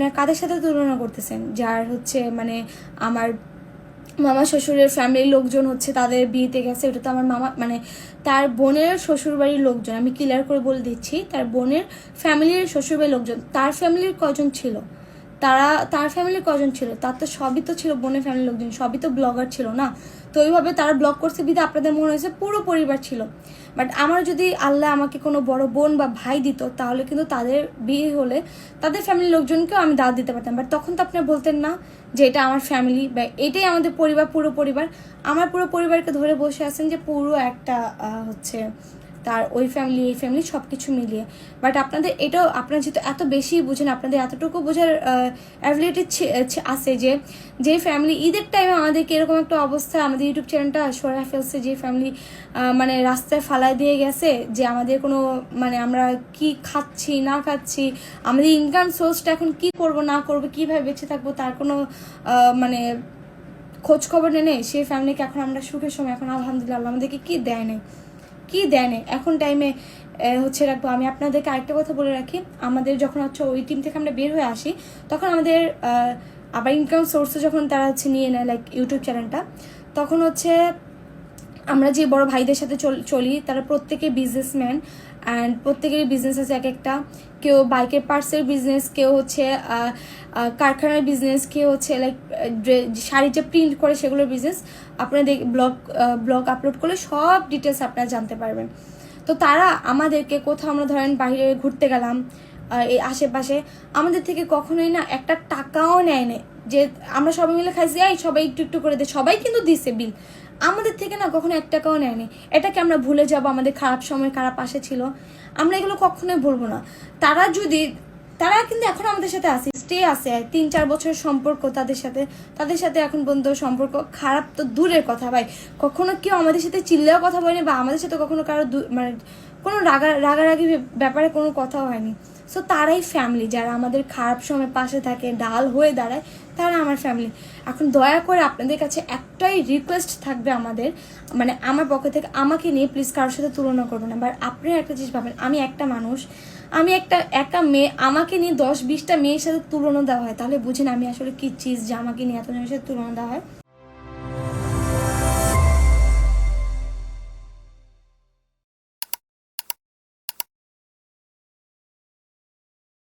আপনার কাদের সাথে তুলনা করতেছেন? যার হচ্ছে মানে আমার মামা শ্বশুরের ফ্যামিলির লোকজন হচ্ছে তাদের বিয়েতে গেছে, ওটা তো আমার মামা মানে তার বোনের শ্বশুরবাড়ির লোকজন, আমি ক্লিয়ার করে বলে দিচ্ছি, তার বোনের ফ্যামিলির শ্বশুরবাড়ির লোকজন, তার ফ্যামিলির কজন ছিল? তারা, তার ফ্যামিলির কজন ছিল? তার তো সবই তো ছিল বোনের ফ্যামিলির লোকজন, সবই তো ব্লগার ছিল না? তো ওইভাবে তারা ব্লগ করছে বিধে আপনাদের মনে হয়েছে পুরো পরিবার ছিল। বাট আমার যদি আল্লাহ আমাকে কোনো বড় বোন বা ভাই দিত, তাহলে কিন্তু তাদের বিয়ে হলে তাদের ফ্যামিলির লোকজনকেও আমি দাওয়াত দিতে পারতাম। বাট তখন তো আপনি বলতেন না যে এটা আমার ফ্যামিলি বা এটাই আমাদের পরিবার, পুরো পরিবার। আমার পুরো পরিবারকে ধরে বসে আছেন যে পুরো একটা হচ্ছে তার ওই ফ্যামিলি এই ফ্যামিলি সব কিছু মিলিয়ে। বাট আপনাদের এটাও, আপনারা যেহেতু এত বেশি বুঝেন, আপনাদের এতটুকু বোঝার অ্যাবিলিটি আছে যে যে ফ্যামিলি ঈদের টাইমে আমাদেরকে এরকম একটা অবস্থা, আমাদের ইউটিউব চ্যানেলটা সরাই ফেলছে যে ফ্যামিলি মানে রাস্তায় ফালায় দিয়ে গেছে, যে আমাদের কোনো মানে আমরা কি খাচ্ছি, না খাচ্ছি, আমাদের ইনকাম সোর্সটা এখন কি করব, না করব, কীভাবে বেঁচে থাকব, তার কোনো মানে খোঁজ খবর নেই সেই ফ্যামিলিকে এখন আমরা সুখের সময়, এখন আলহামদুলিল্লাহ, আমাদেরকে কি দেয় নেই? কি দেয় নেই? এখন টাইমে হচ্ছে রাখব, আমি আপনাদেরকে আরেকটা কথা বলে রাখি। আমাদের যখন হচ্ছে ওই টিম থেকে আমরা বের হয়ে আসি, তখন আমাদের আবার ইনকাম সোর্সে যখন তারা হচ্ছে নিয়ে নেয় লাইক ইউটিউব চ্যানেলটা তখন হচ্ছে আমরা যে বড় ভাইদের সাথে চল- তারা প্রত্যেকে বিজনেসম্যান অ্যান্ড প্রত্যেকেরই বিজনেস আছে এক একটা। কেউ বাইকের পার্টসের বিজনেস কেউ হচ্ছে কারখানার বিজনেস কেউ হচ্ছে লাইক শাড়ি যে প্রিন্ট করে সেগুলোর বিজনেস আপনারা দেখ ব্লগ ব্লগ আপলোড করলে সব ডিটেলস আপনারা জানতে পারবেন। তো তারা আমাদেরকে কোথাও আমরা ধরেন বাইরে ঘুরতে গেলাম এই আশেপাশে, আমাদের থেকে কখনোই না একটা টাকাও নেয় না যে আমরা সবাই মিলে খাইছি, এই সবাই একটু একটু করে দে, সবাই কিন্তু দিছে বিল আমাদের থেকে না কখনো এক টাকাও নেয়নি এটাকে আমরা ভুলে যাব, আমাদের খারাপ সময় খারাপ পাশে ছিল। আমরা এগুলো কখনোই বলব না। তারা যদি তারা কিন্তু এখন আমাদের সাথে আছে স্টে আছে। তিন, চার বছরের সম্পর্ক তাদের সাথে। তাদের সাথে এখন পর্যন্ত সম্পর্ক খারাপ তো দূরের কথা ভাই। কখনো কেউ আমাদের সাথে চিল্লেও কথা বলেনি বা আমাদের সাথে কখনো কারও মানে কোনো রাগা রাগারাগি ব্যাপারে কোনো কথা হয়নি। সো তারাই ফ্যামিলি যারা আমাদের খারাপ সময় পাশে থাকে, ডাল হয়ে দাঁড়ায়, তারা আমার ফ্যামিলি এখন দয়া করে আপনাদের কাছে একটাই রিকোয়েস্ট থাকবে আমাদের। মানে আমার পক্ষ থেকে আমাকে নিয়ে প্লিজ কারোর সাথে তুলনা করবেন না। বাট আপনারা একটা জিনিস ভাবেন, আমি একটা মানুষ, আমি একটা একটা মেয়ে, আমাকে নিয়ে দশ বিশটা মেয়ের সাথে তুলনা দেওয়া হয়। তাহলে বুঝেন আমি আসলে কি চিজ যে আমাকে নিয়ে এতজনের সাথে তুলনা দেওয়া হয়।